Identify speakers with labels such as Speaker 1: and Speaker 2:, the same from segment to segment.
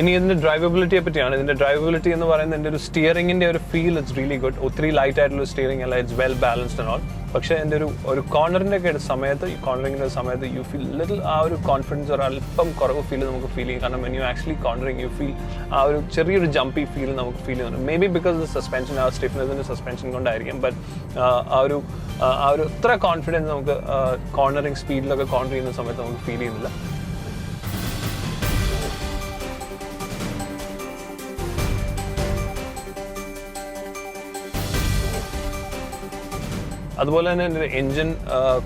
Speaker 1: ഇനി ഇതിന്റെ ഡ്രൈവബിലിറ്റിയെ പറ്റിയാണ്. ഇതിന്റെ ഡ്രൈവബിലിറ്റി എന്ന് പറയുന്നത് ഇതിന്റെ ഒരു സ്റ്റിയറിംഗിന്റെ ഒരു ഫീൽ ഇറ്റ്സ് റിയലി ഗുഡ് ഒത്തിരി ലൈറ്റ് ആയിട്ടുള്ള സ്റ്റിയറിംഗ് അല്ല ഇറ്റ്സ് വെൽ ബാലൻസ്ഡ് ആൻഡ് പക്ഷേ എന്റെ ഒരു ഒരു കോർണറിന്റെ ഒക്കെ സമയത്ത് ഈ കോർണറിങ്ങിന്റെ സമയത്ത് യു ഫീൽ ലിറ്റിൽ ആ ഒരു കോൺഫിഡൻസ് ഒരു അല്പം കുറവ് ഫീൽ നമുക്ക് ഫീൽ ചെയ്യും. കാരണം you actually cornering you feel ആ ഒരു ചെറിയൊരു ജംപി ഫീൽ നമുക്ക് ഫീൽ ചെയ്യുന്നുണ്ട്. മേ ബി ബിക്കോസ് സസ്പെൻഷൻ ആ സ്റ്റിഫ്നെസിന്റെ സസ്പെൻഷൻ കൊണ്ടായിരിക്കും ബട്ട് ആ ഒരു ആ ഒരു ഇത്ര കോൺഫിഡൻസ് നമുക്ക് കോർണറിങ് സ്പീഡിലൊക്കെ കോർണർ ചെയ്യുന്ന സമയത്ത് നമുക്ക് ഫീൽ ചെയ്യുന്നില്ല. അതുപോലെ തന്നെ എന്റെ എൻജിൻ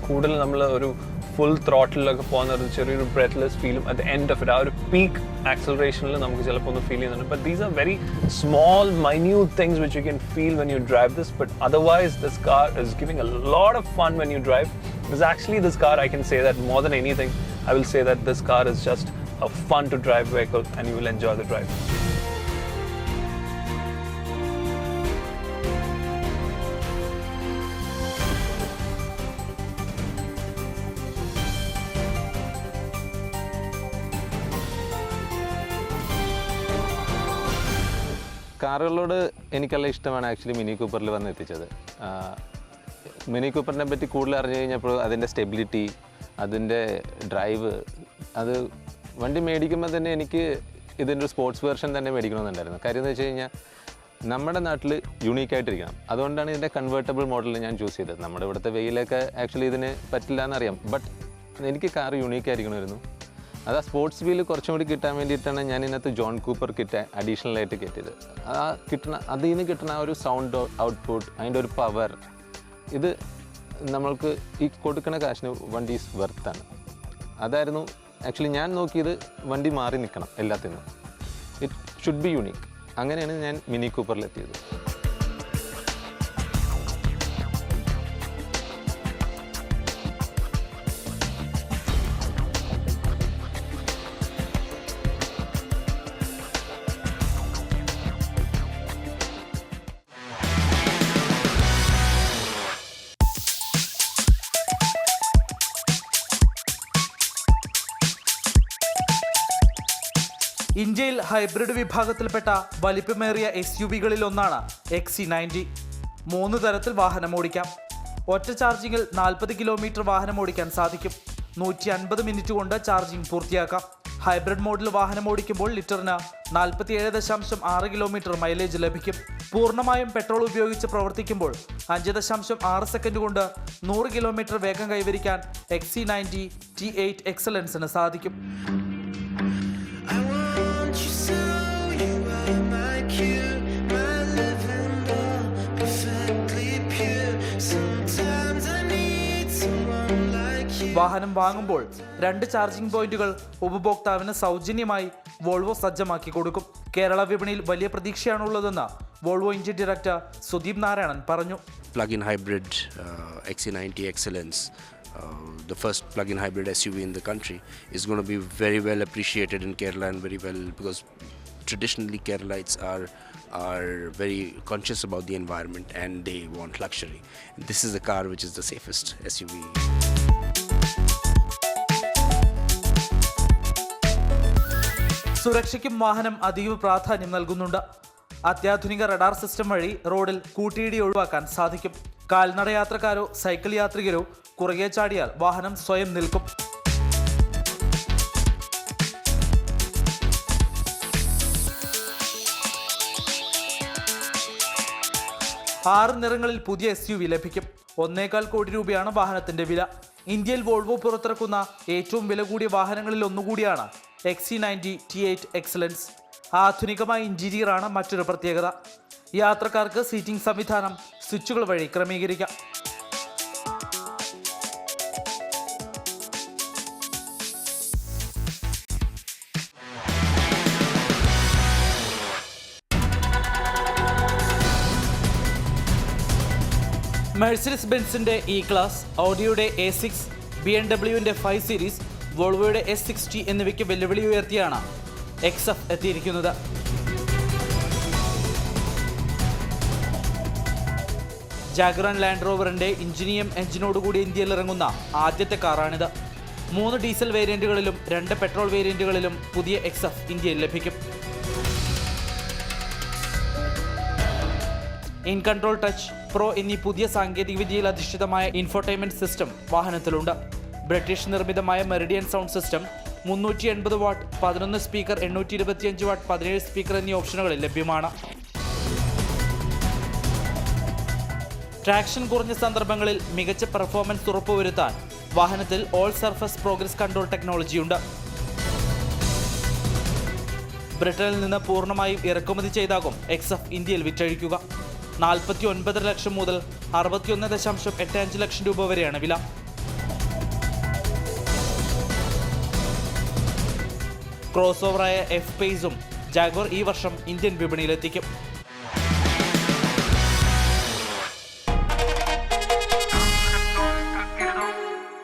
Speaker 1: കൂടുതൽ നമ്മൾ ഒരു ഫുൾ ത്രോട്ടിലൊക്കെ പോകുന്ന ഒരു ചെറിയൊരു ബ്രെത്ത്ലെസ് ഫീലും അറ്റ് എൻഡ് ഓഫ് ഇറ്റ് ആ ഒരു പീക്ക് ആക്സലറേഷനിൽ നമുക്ക് ചിലപ്പോൾ ഒന്ന് ഫീൽ ചെയ്യുന്നുണ്ട്. But these are very small minute things which you can feel when you drive this but otherwise this car is giving a lot of fun when you drive Because actually, this car, I can say that more than anything, I will say that this car is just a fun to drive vehicle and you will enjoy the drive.
Speaker 2: കാറുകളോട് എനിക്കല്ല ഇഷ്ടമാണ് actually mini കൂപ്പറിൽ വന്ന് എത്തിച്ചത്. Mini കൂപ്പറിനെ പറ്റി കൂടുതൽ അറിഞ്ഞു കഴിഞ്ഞപ്പോൾ അതിന്റെ സ്റ്റെബിലിറ്റി അതിന്റെ ഡ്രൈവ് അത് വണ്ടി മേടിക്കുമ്പോൾ തന്നെ എനിക്ക് ഇതിന്റെ ഒരു സ്പോർട്സ് വേർഷൻ തന്നെ മേടിക്കണമെന്നുണ്ടായിരുന്നു. കാര്യം എന്ന് വെച്ച് കഴിഞ്ഞാൽ നമ്മുടെ നാട്ടിൽ യുണീക്കായിട്ടിരിക്കണം. അതുകൊണ്ടാണ് ഇതിന്റെ കൺവേർട്ടബിൾ മോഡൽ ഞാൻ ചൂസ് ചെയ്തത്. നമ്മുടെ ഇവിടുത്തെ വെയിലൊക്കെ ആക്ച്വലി ഇതിന് പറ്റില്ല എന്നറിയാം ബട്ട് എനിക്ക് കാർ യുണീക്കായിരിക്കണമായിരുന്നു. അത് ആ സ്പോർട്സ് വീൽ കുറച്ചും കൂടി കിട്ടാൻ വേണ്ടിയിട്ടാണ് ഞാൻ ഇതിനകത്ത് ജോൺ കൂപ്പർ കിറ്റ് അഡീഷണൽ ആയിട്ട് കിട്ടിയത്. ആ കിട്ടുന്ന അതിൽ നിന്ന് കിട്ടുന്ന ഒരു സൗണ്ട് ഔട്ട്പുട്ട് അതിന്റെ ഒരു പവർ ഇത് നമ്മൾക്ക് ഈ കൊടുക്കുന്ന കാശിന് വണ്ടി വെർത്താണ് അതായിരുന്നു ആക്ച്വലി ഞാൻ നോക്കിയത് വണ്ടി മാറി നിൽക്കണം എല്ലാത്തിനും. ഇറ്റ് ഷുഡ് ബി യുണീക്ക് അങ്ങനെയാണ് ഞാൻ മിനി കൂപ്പറിലെത്തിയത്.
Speaker 3: ഇന്ത്യയിൽ ഹൈബ്രിഡ് വിഭാഗത്തിൽപ്പെട്ട വലിപ്പമേറിയ എസ് യു വികളിൽ ഒന്നാണ് എക്സി നയന്റി മൂന്ന് തരത്തിൽ വാഹനം ഓടിക്കാം. ഒറ്റ ചാർജിങ്ങിൽ നാൽപ്പത് കിലോമീറ്റർ വാഹനം ഓടിക്കാൻ സാധിക്കും. നൂറ്റി അൻപത് മിനിറ്റ് കൊണ്ട് ചാർജിംഗ് പൂർത്തിയാക്കാം. ഹൈബ്രിഡ് മോഡിൽ വാഹനം ഓടിക്കുമ്പോൾ ലിറ്ററിന് നാൽപ്പത്തിയേഴ് ദശാംശം ആറ് കിലോമീറ്റർ മൈലേജ് ലഭിക്കും. പൂർണമായും പെട്രോൾ ഉപയോഗിച്ച് പ്രവർത്തിക്കുമ്പോൾ അഞ്ച് ദശാംശം ആറ് സെക്കൻഡ് കൊണ്ട് നൂറ് കിലോമീറ്റർ വേഗം കൈവരിക്കാൻ X C ninety T eight എക്സലൻസിന് സാധിക്കും. വാഹനം വാങ്ങുമ്പോൾ രണ്ട് ചാർജിംഗ് പോയിന്റുകൾ ഉപഭോക്താവിന് സൗജന്യമായി വോൾവോ സജ്ജമാക്കി കൊടുക്കും. കേരള വിപണിയിൽ വലിയ പ്രതീക്ഷയാണുള്ളതെന്ന് Volvo engine director Sudeep Narayanan പറഞ്ഞു.
Speaker 4: Plug in hybrid എക്സിൻസ് the first plug in hybrid S U V in the country is gonna be very well appreciated in Kerala and very well because traditionally Kerala it's are are very conscious about the environment and they want luxury this is the car which is the safest S U V
Speaker 3: സുരക്ഷയ്ക്കും വാഹനം അതീവ പ്രാധാന്യം നൽകുന്നുണ്ട്. അത്യാധുനിക radar system വഴി റോഡിൽ കൂട്ടിയിടി ഒഴിവാക്കാൻ സാധിക്കും. കാൽനട യാത്രക്കാരോ സൈക്കിൾ യാത്രികരോ കുറുകെ ചാടിയാൽ വാഹനം സ്വയം നിൽക്കും. ആറ് നിറങ്ങളിൽ പുതിയ എസ് യു വി ലഭിക്കും. ഒന്നേകാൽ കോടി രൂപയാണ് വാഹനത്തിന്റെ വില. ഇന്ത്യയിൽ വോൾവോ പുറത്തിറക്കുന്ന ഏറ്റവും വില കൂടിയ വാഹനങ്ങളിൽ ഒന്നുകൂടിയാണ് X C ninety T eight Excellence ആധുനികമായ ഇന്റീരിയറാണ് മറ്റൊരു പ്രത്യേകത. യാത്രക്കാർക്ക് സീറ്റിംഗ് സംവിധാനം സ്വിച്ചുകൾ വഴി ക്രമീകരിക്കാം. മെഴ്സിഡസ് ബെൻസിന്റെ ഇ ക്ലാസ് ഓഡിയോയുടെ എ സിക്സ് ബി എം ഡബ്ല്യുവിന്റെ ഫൈവ് സീരീസ് വോൾവോയുടെ എസ് സിക്സ്റ്റി എന്നിവയ്ക്ക് വെല്ലുവിളി ഉയർത്തിയാണ് എക്സഫ് എത്തിയിരിക്കുന്നത്. ജാഗ്രൻ ലാൻഡ് റോവറിന്റെ ഇഞ്ചിനീയം എഞ്ചിനോടുകൂടി ഇന്ത്യയിൽ ഇറങ്ങുന്ന ആദ്യത്തെ കാറാണിത്. മൂന്ന് ഡീസൽ വേരിയന്റുകളിലും രണ്ട് പെട്രോൾ വേരിയന്റുകളിലും പുതിയ എക്സഫ് ഇന്ത്യയിൽ ലഭിക്കും. ഇൻ കൺട്രോൾ ടച്ച് പ്രോ എന്നീ പുതിയ സാങ്കേതികവിദ്യയിൽ അധിഷ്ഠിതമായ ഇൻഫോർടൈൻമെന്റ് സിസ്റ്റം വാഹനത്തിലുണ്ട്. ബ്രിട്ടീഷ് നിർമ്മിതമായ മെറിഡിയൻ സൗണ്ട് സിസ്റ്റം മുന്നൂറ്റി എൺപത് വാട്ട് പതിനൊന്ന് സ്പീക്കർ എണ്ണൂറ്റി ഇരുപത്തിയഞ്ച് വാട്ട് പതിനേഴ് സ്പീക്കർ എന്നീ ഓപ്ഷനുകളിൽ ലഭ്യമാണ്. ട്രാക്ഷൻ കുറഞ്ഞ സന്ദർഭങ്ങളിൽ മികച്ച പെർഫോമൻസ് ഉറപ്പുവരുത്താൻ വാഹനത്തിൽ ഓൾ സർഫസ് പ്രോഗ്രസ് കൺട്രോൾ ടെക്നോളജിയുണ്ട്. ബ്രിട്ടനിൽ നിന്ന് പൂർണമായും ഇറക്കുമതി ചെയ്താകും എക്സ് എഫ് ഇന്ത്യയിൽ വിറ്റഴിക്കുക. നാൽപ്പത്തി ഒൻപതര ലക്ഷം മുതൽ അറുപത്തിയൊന്ന് ദശാംശം എട്ട് അഞ്ച് ലക്ഷം രൂപ വരെയാണ് വില. ക്രോസ് ഓവറായ എഫ് പേസും ജാഗോർ ഈ വർഷം ഇന്ത്യൻ വിപണിയിലെത്തിക്കും.